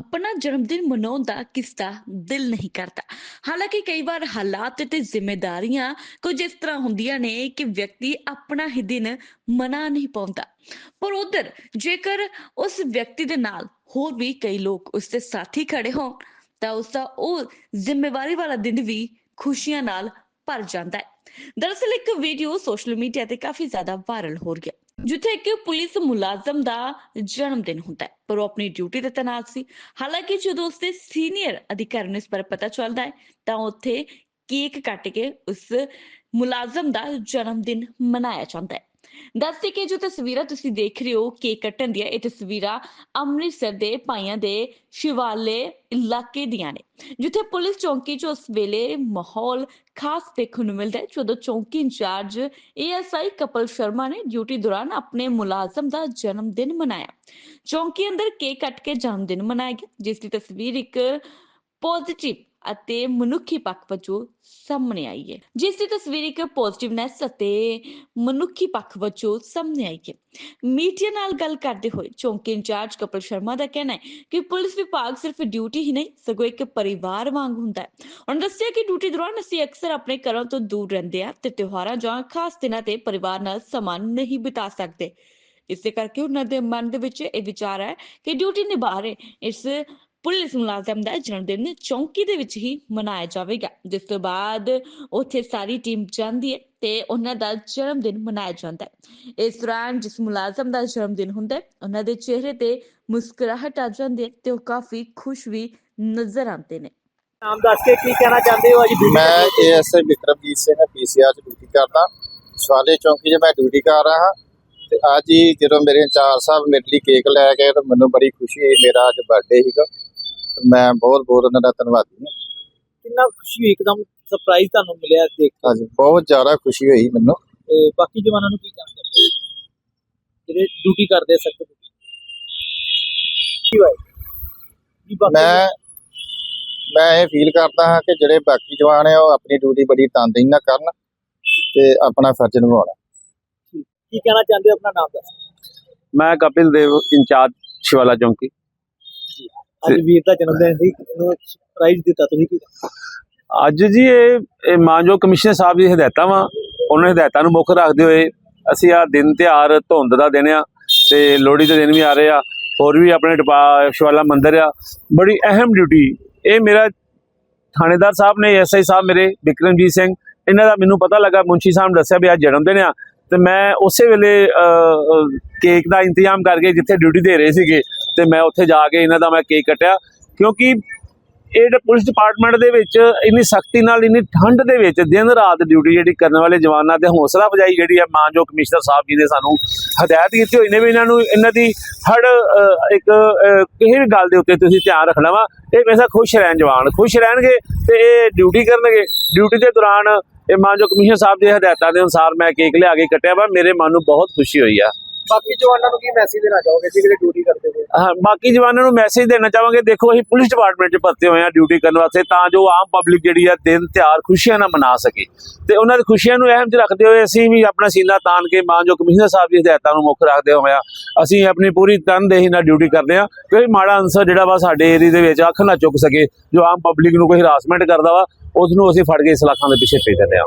ਆਪਣਾ ਜਨਮ ਦਿਨ ਮਨਾਉਣ ਦਾ ਕਿਸਦਾ ਦਿਲ ਨਹੀਂ ਕਰਦਾ। ਹਾਲਾਂਕਿ ਕਈ ਵਾਰ ਹਾਲਾਤ ਤੇ ਜ਼ਿੰਮੇਵਾਰੀਆਂ ਕੁਝ ਇਸ ਤਰ੍ਹਾਂ ਹੁੰਦੀਆਂ ਨੇ ਕਿ ਵਿਅਕਤੀ ਆਪਣਾ ਹੀ ਦਿਨ ਮਨਾ ਨਹੀਂ ਪਾਉਂਦਾ। ਪਰ ਉਧਰ ਜੇਕਰ ਉਸ ਵਿਅਕਤੀ ਦੇ ਨਾਲ ਹੋਰ ਵੀ ਕਈ ਲੋਕ ਉਸ ਦੇ ਸਾਥੀ ਖੜੇ ਹੋਣ, ਤਾਂ ਉਸ ਦਾ ਉਹ ਜ਼ਿੰਮੇਵਾਰੀ ਵਾਲਾ ਦਿਨ ਵੀ ਖੁਸ਼ੀਆਂ ਨਾਲ ਭਰ ਜਾਂਦਾ ਹੈ। ਦਰਅਸਲ ਇੱਕ ਵੀਡੀਓ ਸੋਸ਼ਲ ਮੀਡੀਆ ਤੇ ਕਾਫੀ ਜ਼ਿਆਦਾ ਵਾਇਰਲ ਹੋ ਰਿਹਾ ਜਿੱਥੇ ਇੱਕ ਪੁਲਿਸ ਮੁਲਾਜ਼ਮ ਦਾ ਜਨਮ ਦਿਨ ਹੁੰਦਾ ਹੈ, ਪਰ ਉਹ ਆਪਣੀ ਡਿਊਟੀ ਤੇ ਤੈਨਾਤ ਸੀ। ਹਾਲਾਂਕਿ ਜਦੋਂ ਉਸਦੇ ਸੀਨੀਅਰ ਅਧਿਕਾਰੀ ਨੂੰ ਇਸ ਬਾਰੇ ਪਤਾ ਚੱਲਦਾ ਹੈ, ਤਾਂ ਉੱਥੇ ਕੇਕ ਕੱਟ ਕੇ ਉਸ ਮੁਲਾਜ਼ਮ ਦਾ ਜਨਮ ਦਿਨ ਮਨਾਇਆ ਜਾਂਦਾ ਹੈ। ਦੱਸਦੇ ਕਿ ਜੋ ਤਸਵੀਰਾਂ ਤੁਸੀਂ ਦੇਖ ਰਹੇ ਹੋ, ਕੇਕ ਕੱਟਣ ਦੀਆਂ, ਇਹ ਤਸਵੀਰਾਂ ਅੰਮ੍ਰਿਤਸਰ ਦੇ ਪਾਈਆਂ ਦੇ ਸ਼ਿਵਾਲੇ ਇਲਾਕੇ ਦੀਆਂ ਨੇ। ਜਿੱਥੇ ਪੁਲਿਸ ਚੌਂਕੀ 'ਚ ਉਸ ਵੇਲੇ ਮਾਹੌਲ ਖਾਸ ਦੇਖਣ ਨੂੰ ਮਿਲਦਾ ਹੈ, ਜਦੋਂ ਚੌਂਕੀ ਇੰਚਾਰਜ ਏਐਸਆਈ ਕਪਲ ਸ਼ਰਮਾ ਨੇ ਡਿਊਟੀ ਦੌਰਾਨ ਆਪਣੇ ਮੁਲਾਜ਼ਮ ਦਾ ਜਨਮ ਦਿਨ ਮਨਾਇਆ। ਚੌਂਕੀ ਅੰਦਰ ਕੇਕ ਕੱਟ ਕੇ ਜਨਮ ਦਿਨ ਮਨਾਇਆ ਗਿਆ, ਜਿਸ ਦੀ ਤਸਵੀਰ ਇੱਕ ਪੋਜ਼ਿਟਿਵ ਅਤੇ ਮਨੁੱਖੀ ਪੱਖ ਵਜੋਂ ਸਾਹਮਣੇ ਆਈ ਹੈ। ਜਿਸ ਦੀ ਤਸਵੀਰ ਇੱਕ ਪੋਜ਼ਿਟਿਵਨੈਸ ਅਤੇ ਮਨੁੱਖੀ ਪੱਖ ਵਜੋਂ ਸਾਹਮਣੇ ਆਈ ਹੈ। ਮੀਡੀਆ ਨਾਲ ਗੱਲ ਕਰਦੇ ਹੋਏ ਚੌਂਕੀ ਇੰਚਾਰਜ ਕਪਲ ਸ਼ਰਮਾ ਦਾ ਕਹਿਣਾ ਹੈ ਕਿ ਪੁਲਿਸ ਵਿਭਾਗ ਸਿਰਫ ਡਿਊਟੀ ਹੀ ਨਹੀਂ, ਸਗੋਂ ਇੱਕ ਪਰਿਵਾਰ ਵਾਂਗ ਹੁੰਦਾ ਹੈ। ਉਹਨਾਂ ਦੱਸਿਆ ਕਿ ਡਿਊਟੀ ਦੌਰਾਨ ਅਸੀਂ ਅਕਸਰ ਆਪਣੇ ਘਰਾਂ ਤੋਂ ਦੂਰ ਰਹਿੰਦੇ ਹਾਂ ਤੇ ਤਿਉਹਾਰਾਂ ਜਾਂ ਖਾਸ ਦਿਨਾਂ ਤੇ ਪਰਿਵਾਰ ਨਾਲ ਸਮਾਂ ਨਹੀਂ ਬਿਤਾ ਸਕਦੇ। ਇਸੇ ਕਰਕੇ ਉਹਨਾਂ ਦੇ ਮਨ ਦੇ ਵਿੱਚ ਇਹ ਵਿਚਾਰ ਹੈ ਕਿ ਡਿਊਟੀ ਨਿਭਾ ਰਹੇ, ਇਸ ਪੁਲਿਸ ਮੁਲਾਜ਼ਮ ਦਾ ਜਨਮ ਦਿਨ ਚੌਂਕੀ ਦੇ ਵਿੱਚ ਹੀ ਮਨਾਇਆ ਜਾਵੇਗਾ ਜਿਸ ਤੋਂ ਬਾਅਦ ਉੱਥੇ ਸਾਰੀ ਟੀਮ ਜਾਂਦੀ ਹੈ ਤੇ ਉਹਨਾਂ ਦਾ ਜਨਮ ਦਿਨ ਮਨਾਇਆ ਜਾਂਦਾ ਹੈ। ਇਸ ਦੌਰਾਨ ਜਿਸ ਮੁਲਾਜ਼ਮ ਦਾ ਜਨਮ ਦਿਨ ਹੁੰਦਾ ਹੈ ਉਹਨਾਂ ਦੇ ਚਿਹਰੇ ਤੇ ਮੁਸਕਰਾਹਟ ਆ ਜਾਂਦੀ ਹੈ ਤੇ ਉਹ ਕਾਫੀ ਖੁਸ਼ ਵੀ ਨਜ਼ਰ ਆਉਂਦੇ ਨੇ। ਨਾਮ ਦੱਸ ਕੇ ਕੀ ਕਹਿਣਾ ਚਾਹੁੰਦੇ ਹੋ ਅੱਜ ਮੈਂ? ਏਐਸਆਈ ਵਿਕਰਮਜੀਤ ਸਿੰਘ ਪੀਸੀਆਰ 'ਚ ਡਿਊਟੀ ਕਰਦਾ। ਸ਼ਵਾਲੇ ਚੌਂਕੀ 'ਚ ਮੈਂ ਡਿਊਟੀ ਕਰ ਰਿਹਾ ਹਾਂ ਤੇ ਅੱਜ ਹੀ ਜਦੋਂ ਮੇਰੇ ਇੰਚਾਰਜ ਸਾਹਿਬ ਮੇਰੇ ਲਈ ਕੇਕ ਲੈ ਗਏ ਤਾਂ ਮੈਨੂੰ ਬੜੀ ਖੁਸ਼ੀ ਹੋਈ ਮੇਰਾ ਅੱਜ ਬਰਥਡੇ ਸੀਗਾ। ਮੈਂ ਬਹੁਤ ਬਹੁਤ ਉਹਨਾਂ ਦਾ ਧੰਨਵਾਦੀ ਹਾਂ। ਕਿੰਨਾ ਖੁਸ਼ੀ ਹੋਈ? ਇੱਕਦਮ ਸਰਪ੍ਰਾਈਜ਼ ਤੁਹਾਨੂੰ ਮਿਲਿਆ ਦੇਖ ਕੇ। ਅੱਜ ਬਹੁਤ ਜ਼ਿਆਦਾ ਖੁਸ਼ੀ ਹੋਈ ਮੈਨੂੰ। ਤੇ ਬਾਕੀ ਜਵਾਨਾਂ ਨੂੰ ਕੀ ਕਹਿਣਾ ਚਾਹੁੰਦੇ? ਜਿਹੜੇ ਡਿਊਟੀ ਕਰਦੇ ਸਖਤ ਕੀ ਹੋਇਆ? ਜੀ ਬਾਕੀ ਮੈਂ ਮੈਂ ਇਹ ਫੀਲ ਕਰਦਾ ਹਾਂ ਕਿ ਜਿਹੜੇ ਬਾਕੀ ਜਵਾਨ ਆ ਉਹ ਆਪਣੀ ਡਿਊਟੀ ਬੜੀ ਤਨਦੇਹੀ ਨਾਲ ਕਰਨ ਤੇ ਆਪਣਾ ਫਰਜ਼ ਨਿਭਾਉਣ। ਕੀ ਕਹਿਣਾ ਚਾਹੁੰਦੇ ਹੋ? ਆਪਣਾ ਨਾਮ ਦੱਸ। ਮੈਂ ਕਪਿਲ ਦੇਵ ਇੰਚਾਰਜ ਸ਼ਿਵਾਲਾ ਚੌਂਕੀ। ਅੱਜ ਵੀਰ ਦਾ ਜਨਮ ਦਿਨ ਸੀ ਇਹਨੂੰ ਸਰਪ੍ਰਾਈਜ਼ ਦਿੱਤਾ ਤੁਸੀਂ ਕੀ? ਅੱਜ ਜੀ ਇਹ ਇਹ ਮਾਨਯੋਗ ਕਮਿਸ਼ਨਰ ਸਾਹਿਬ ਦੀ ਹਦਾਇਤਾਂ ਵਾ। ਉਹਨਾਂ ਦੀ ਹਦਾਇਤਾਂ ਨੂੰ ਮੁੱਖ ਰੱਖਦੇ ਹੋਏ ਅਸੀਂ ਆ ਦਿਨ ਤਿਉਹਾਰ ਧੁੰਦ ਦਾ ਦਿਨ ਆ ਤੇ ਲੋਹੜੀ ਦੇ ਦਿਨ ਵੀ ਆ ਰਹੇ ਆ। ਹੋਰ ਵੀ ਆਪਣੇ ਸ਼ਿਵਾਲਾ ਮੰਦਿਰ ਆ। ਬੜੀ ਅਹਿਮ ਡਿਊਟੀ ਇਹ ਮੇਰਾ ਥਾਣੇਦਾਰ ਸਾਹਿਬ ਨੇ ਐਸਆਈ ਸਾਹਿਬ ਮੇਰੇ ਵਿਕਰਮਜੀਤ ਸਿੰਘ ਇਹਨਾਂ ਦਾ ਮੈਨੂੰ ਪਤਾ ਲੱਗਾ। ਮੁੰਸ਼ੀ ਸਾਹਿਬ ਨੇ ਦੱਸਿਆ ਵੀ ਅੱਜ ਜਨਮ ਦਿਨ ਆ। ਤੇ ਮੈਂ ਉਸੇ ਵੇਲੇ ਕੇਕ ਦਾ ਇੰਤਜ਼ਾਮ ਕਰਕੇ ਜਿੱਥੇ ਡਿਊਟੀ ਦੇ ਰਹੇ ਸੀਗੇ ਤੇ ਮੈਂ ਉੱਥੇ ਜਾ ਕੇ ਇਹਨਾਂ ਦਾ ਮੈਂ ਕੇਕ ਕੱਟਿਆ। ਕਿਉਂਕਿ ਇਹ ਜਿਹੜਾ ਪੁਲਿਸ ਡਿਪਾਰਟਮੈਂਟ ਦੇ ਵਿੱਚ ਇੰਨੀ ਸਖਤੀ ਨਾਲ, ਇੰਨੀ ਠੰਡ ਦੇ ਵਿੱਚ ਦਿਨ ਰਾਤ ਡਿਊਟੀ ਜਿਹੜੀ ਕਰਨ ਵਾਲੇ ਜਵਾਨਾਂ ਤੇ ਹੌਸਲਾ ਅਫਜ਼ਾਈ ਜਿਹੜੀ ਹੈ ਮਾਨਯੋਗ ਕਮਿਸ਼ਨਰ ਸਾਹਿਬ ਜੀ ਨੇ ਸਾਨੂੰ ਹਦਾਇਤ ਕੀਤੀ ਹੋਈ ਨੇ ਵੀ ਇਹਨਾਂ ਨੂੰ ਇਹਨਾਂ ਦੀ ਹਰ ਇੱਕ ਕਿਸੇ ਵੀ ਗੱਲ ਦੇ ਉੱਤੇ ਤੁਸੀਂ ਧਿਆਨ ਰੱਖਣਾ ਵਾ। ਇਹ ਹਮੇਸ਼ਾ ਖੁਸ਼ ਰਹਿਣ ਜਵਾਨ, ਖੁਸ਼ ਰਹਿਣਗੇ ਤੇ ਇਹ ਡਿਊਟੀ ਕਰਨਗੇ। ਡਿਊਟੀ ਦੇ ਦੌਰਾਨ ਇਹ ਮਾਨਯੋਗ ਕਮਿਸ਼ਨਰ ਸਾਹਿਬ ਦੀ ਹਦਾਇਤਾਂ ਦੇ ਅਨੁਸਾਰ ਮੈਂ ਕੇਕ ਲਿਆ ਕੇ ਕੱਟਿਆ ਵਾ। ਮੇਰੇ ਮਨ ਨੂੰ ਬਹੁਤ ਖੁਸ਼ੀ ਹੋਈ ਆ। ਬਾਕੀ ਜਵਾਨਾਂ ਨੂੰ ਕੀ ਮੈਸੇਜ ਦੇਣਾ ਚਾਹੋਗੇ ਜਿਹੜੇ ਡਿਊਟੀ ਕਰਦੇ ਹੋ ਹਾਂ, ਬਾਕੀ ਜਵਾਨਾਂ ਨੂੰ ਮੈਸੇਜ ਦੇਣਾ ਚਾਹਾਂਗੇ। ਦੇਖੋ ਅਸੀਂ ਪੁਲਿਸ ਡਿਪਾਰਟਮੈਂਟ 'ਚ ਭਰਤੀ ਹੋਏ ਆ ਡਿਊਟੀ ਕਰਨ ਵਾਸਤੇ ਤਾਂ ਜੋ ਆਮ ਪਬਲਿਕ ਜਿਹੜੀ ਆ ਦਿਨ ਤਿਉਹਾਰ ਖੁਸ਼ੀਆਂ ਨਾਲ ਮਨਾ ਸਕੇ। ਤੇ ਉਹਨਾਂ ਦੀ ਖੁਸ਼ੀਆਂ ਨੂੰ ਅਹਿਮ 'ਚ ਰੱਖਦੇ ਹੋਏ ਅਸੀਂ ਵੀ ਆਪਣਾ ਸੀਨਾ ਤਾਣ ਕੇ ਮਾਂ ਜੋ ਕਮਿਸ਼ਨਰ ਸਾਹਿਬ ਦੀ ਹਦਾਇਤਾਂ ਨੂੰ ਮੁੱਖ ਰੱਖਦੇ ਹੋਏ ਆ ਅਸੀਂ ਆਪਣੀ ਪੂਰੀ ਤਨਦੇਹੀ ਨਾਲ ਡਿਊਟੀ ਕਰਦੇ ਆ ਕਿਉਂਕਿ ਮਾੜਾ ਅਨਸਰ ਜਿਹੜਾ ਵਾ ਸਾਡੇ ਏਰੀਆ ਦੇ ਵਿੱਚ ਅੱਖ ਨਾ ਚੁੱਕ ਸਕੇ ਜੋ ਆਮ ਪਬਲਿਕ ਨੂੰ ਕੋਈ ਹਰਾਸਮੈਂਟ ਕਰਦਾ ਵਾ ਉਸ ਨੂੰ ਅਸੀਂ ਫੜ ਕੇ ਸਲਾਖਾਂ ਦੇ ਪਿੱਛੇ ਭੇਜ ਦਿੰਦੇ ਆ